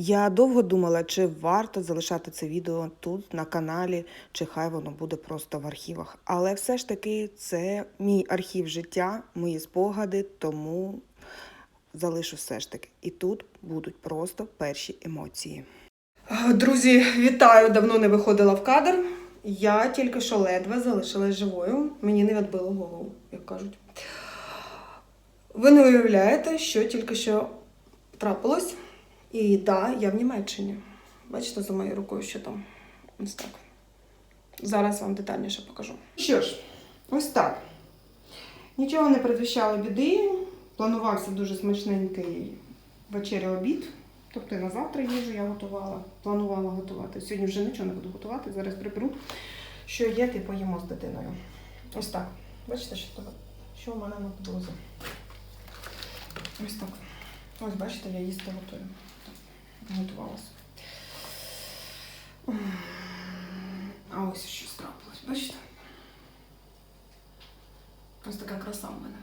Я довго думала, чи варто залишати це відео тут на каналі, чи хай воно буде просто в архівах. Але все ж таки це мій архів життя, мої спогади, тому залишу все ж таки. І тут будуть просто перші емоції. Друзі, вітаю! Давно не виходила в кадр. Я тільки що ледве залишилась живою. Мені не відбило голову, як кажуть. Ви не уявляєте, що тільки що трапилось. І да, я в Німеччині. Бачите за моєю рукою, що там? Ось так. Зараз вам детальніше покажу. Що ж, ось так. Нічого не передвіщало біди. Планувався дуже смачненький вечеря обід. Тобто на завтра їжу я готувала, планувала готувати. Сьогодні вже нічого не буду готувати. Зараз приберу, що є, ти поїмо з дитиною. Ось так. Бачите, що, тут- що у мене на підлозі? Ось так. Ось бачите, я їсти готую. Готувалася. А ось що трапилось, бачите? Ось така краса в мене.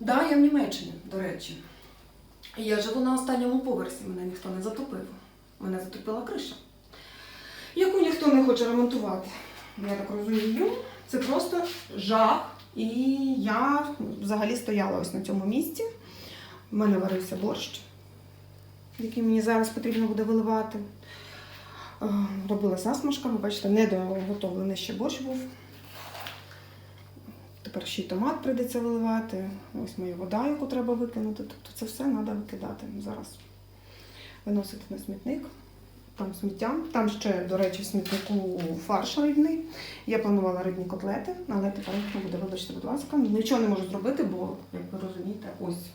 Да, я в Німеччині, до речі. Я живу на останньому поверсі, мене ніхто не затопив. Мене затопила криша, яку ніхто не хоче ремонтувати. Я так розумію, це просто жах. І я взагалі стояла ось на цьому місці. У мене варився борщ, який мені зараз потрібно буде виливати. Е, Робилась насмажка, ви бачите, недоготовлений ще борщ був. Тепер ще й томат прийдеться виливати. Ось моя вода, яку треба викинути. Тобто це все треба викидати зараз. Виносити на смітник. Там сміття. Там ще, до речі, в смітнику фарш рибний. Я планувала рибні котлети, але тепер буде, вибачте, будь ласка. Нічого не можу зробити, бо, як ви розумієте, ось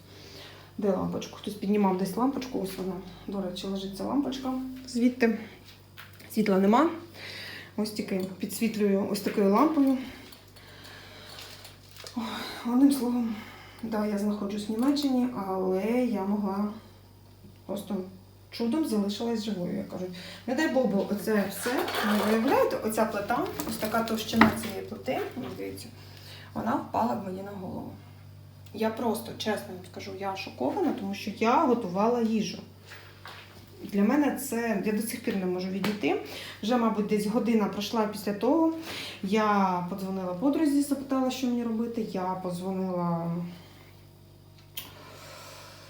де лампочку. Хтось піднімав десь лампочку, ось вона, до речі, лежить ця лампочка. Звідти світла нема. Ось тільки підсвітлюю ось такою лампою. Одним словом, да, я знаходжусь в Німеччині, але я могла просто чудом залишилась живою, як кажуть. Не дай Бог, бо оце все, ви виявляєте, оця плита, ось така товщина цієї плити, дивіться, вона впала б мені на голову. Я просто, чесно вам скажу, я шокована, тому що я готувала їжу. Для мене це я до сих пір не можу відійти. Вже, мабуть, десь година пройшла після того. Я подзвонила подрузі, запитала, що мені робити. Я подзвонила,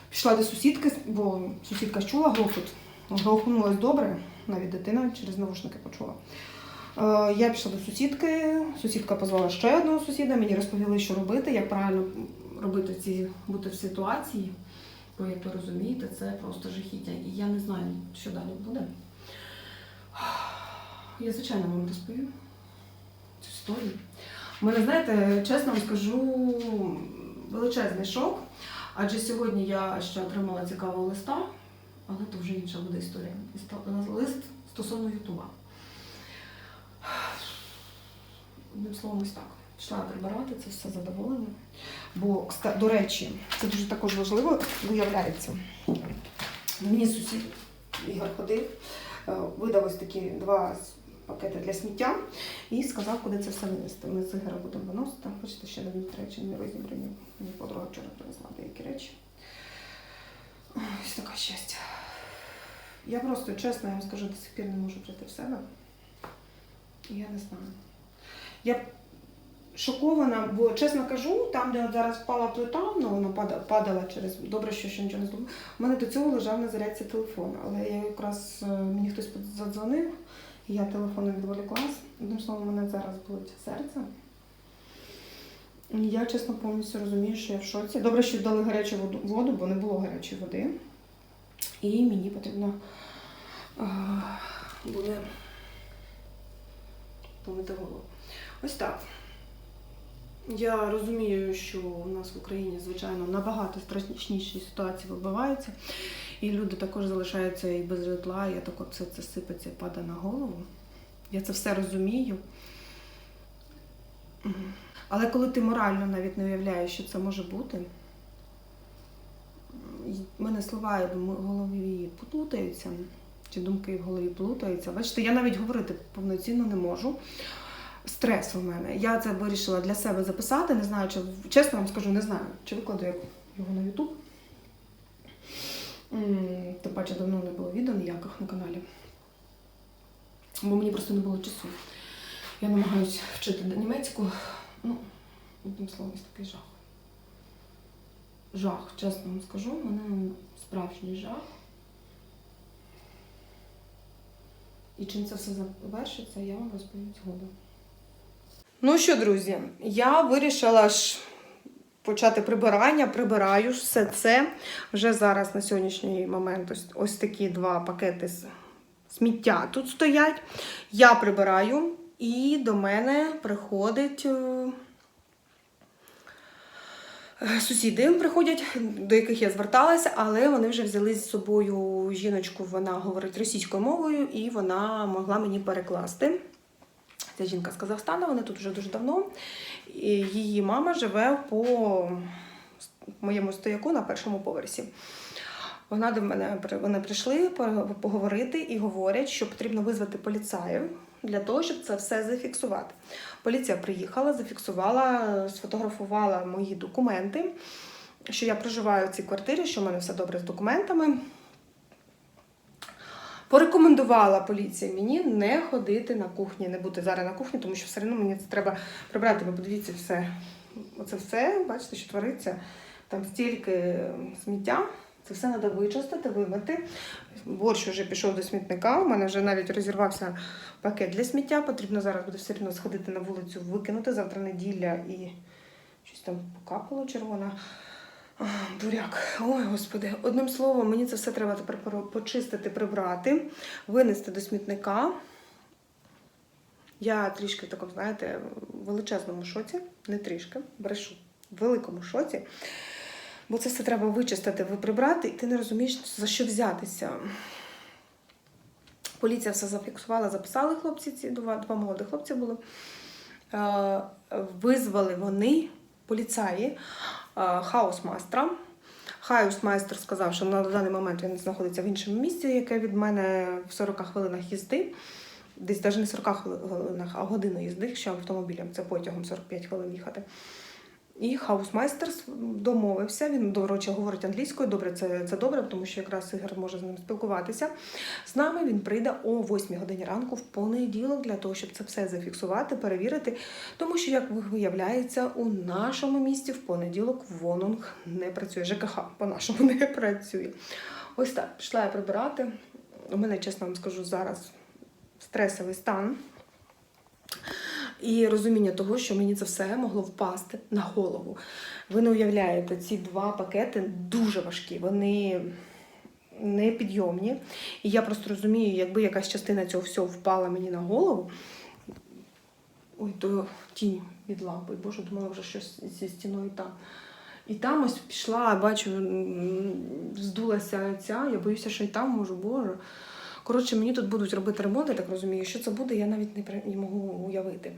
пішла до сусідки, бо сусідка чула грохот. Грохнулась добре, навіть дитина через навушники почула. Е, Я пішла до сусідки, сусідка позвала ще одного сусіда, мені розповіли, що робити, як правильно робити ці бути в ситуації. Бо, як ви розумієте, це просто жахіття. І я не знаю, що далі буде. Я, звичайно, вам розповім цю історію. Мене, знаєте, чесно вам скажу, величезний шок. Адже сьогодні я ще отримала цікавого листа, але то вже інша буде історія. Лист стосовно Ютуба. Одним словом, ось так. Пішла прибирати це все задоволення. Бо, до речі, це дуже також важливо, виявляється. Мені сусід Ігор ходив, е, видав ось такі два пакети для сміття і сказав, куди це все винести. Ми з Ігора будемо виносити. Бачите, ще навіть речі не розібрані. Мені подруга вчора привезла деякі речі. Ось така щастя. Я просто, чесно, я вам скажу, до сих пір не можу прийти в себе. Я не знаю. Я шокована, бо чесно кажу, там, де зараз впала плита, ну вона падала, через добре, що ще нічого не зробила. У мене до цього лежав на зарядці телефон, але я якраз е, мені хтось задзвонив, я телефоном відволіклась. Одним словом, у мене зараз болить серце. Я чесно повністю розумію, що я в шоці. Добре, що дали гарячу воду, воду бо не було гарячої води. І мені потрібно е, буде помити голову. Ось так. Я розумію, що у нас в Україні, звичайно, набагато страшніші ситуації вибиваються, і люди також залишаються і без житла, і так все це сипеться і падає на голову. Я це все розумію. Але коли ти морально навіть не уявляєш, що це може бути, в мене слова в голові плутаються, чи думки в голові плутаються. Бачите, я навіть говорити повноцінно не можу. Стрес у мене. Я це вирішила для себе записати. Не знаю, чи чесно вам скажу, не знаю, чи викладу я його на YouTube. М, паче давно не було відео ніяких на каналі. Бо мені просто не було часу. Я намагаюся вчити німецьку. Ну, одним словом, ось такий жах. Жах, чесно вам скажу, в мене справжній жах. І чим це все завершиться, я вам розповім згодом. Ну що, друзі, я вирішила ж почати прибирання, прибираю все це. Вже зараз на сьогоднішній момент ось, ось такі два пакети сміття тут стоять. Я прибираю, і до мене приходить. е, Сусіди приходять, до яких я зверталася, але вони вже взяли з собою жіночку, вона говорить російською мовою, і вона могла мені перекласти. Ця жінка з Казахстану, вони тут вже дуже давно. І її мама живе по моєму стояку на першому поверсі. Вона до мене вони прийшли поговорити і говорять, що потрібно визвати поліцаїв для того, щоб це все зафіксувати. Поліція приїхала, зафіксувала, сфотографувала мої документи, що я проживаю в цій квартирі, що в мене все добре з документами. Порекомендувала поліція мені не ходити на кухні, не бути зараз на кухні, тому що все одно мені це треба прибрати. Ви подивіться все. Оце все, бачите, що твориться. Там стільки сміття. Це все треба вичистити, вимити. Борщ вже пішов до смітника. У мене вже навіть розірвався пакет для сміття. Потрібно зараз буде все одно сходити на вулицю, викинути. Завтра неділя і щось там покапало червона. А, Буряк, ой господи, одним словом, мені це все треба тепер почистити, прибрати, винести до смітника. Я трішки в такому, знаєте, величезному шоці, не трішки, брешу, в великому шоці. Бо це все треба вичистити, прибрати, і ти не розумієш, за що взятися. Поліція все зафіксувала, записали хлопці, ці два, два молоді хлопці були. Е, Визвали вони, поліцаї, е, хаусмайстра. Хаусмайстер сказав, що на даний момент він знаходиться в іншому місці, яке від мене в 40 хвилинах їзди. Десь навіть не 40 хвилинах, а годину їзди, ще автомобілем, це потягом 45 хвилин їхати. І хаусмайстер домовився. Він, до речі, говорить англійською. Добре, це, це добре, тому що якраз Ігор може з ним спілкуватися. З нами він прийде о 8 годині ранку в понеділок для того, щоб це все зафіксувати, перевірити. Тому що, як виявляється, у нашому місті в понеділок вонунг не працює. ЖКХ по-нашому не працює. Ось так, пішла я прибирати. У мене, чесно вам скажу, зараз стресовий стан. І розуміння того, що мені це все могло впасти на голову. Ви не уявляєте, ці два пакети дуже важкі, вони непідйомні. І я просто розумію, якби якась частина цього всього впала мені на голову. Ой, то тінь від лампи. Боже, думала вже щось зі стіною там. І там ось пішла, бачу, здулася ця, я боюся, що і там можу, боже. Коротше, мені тут будуть робити ремонт, я так розумію. Що це буде, я навіть не, можу уявити.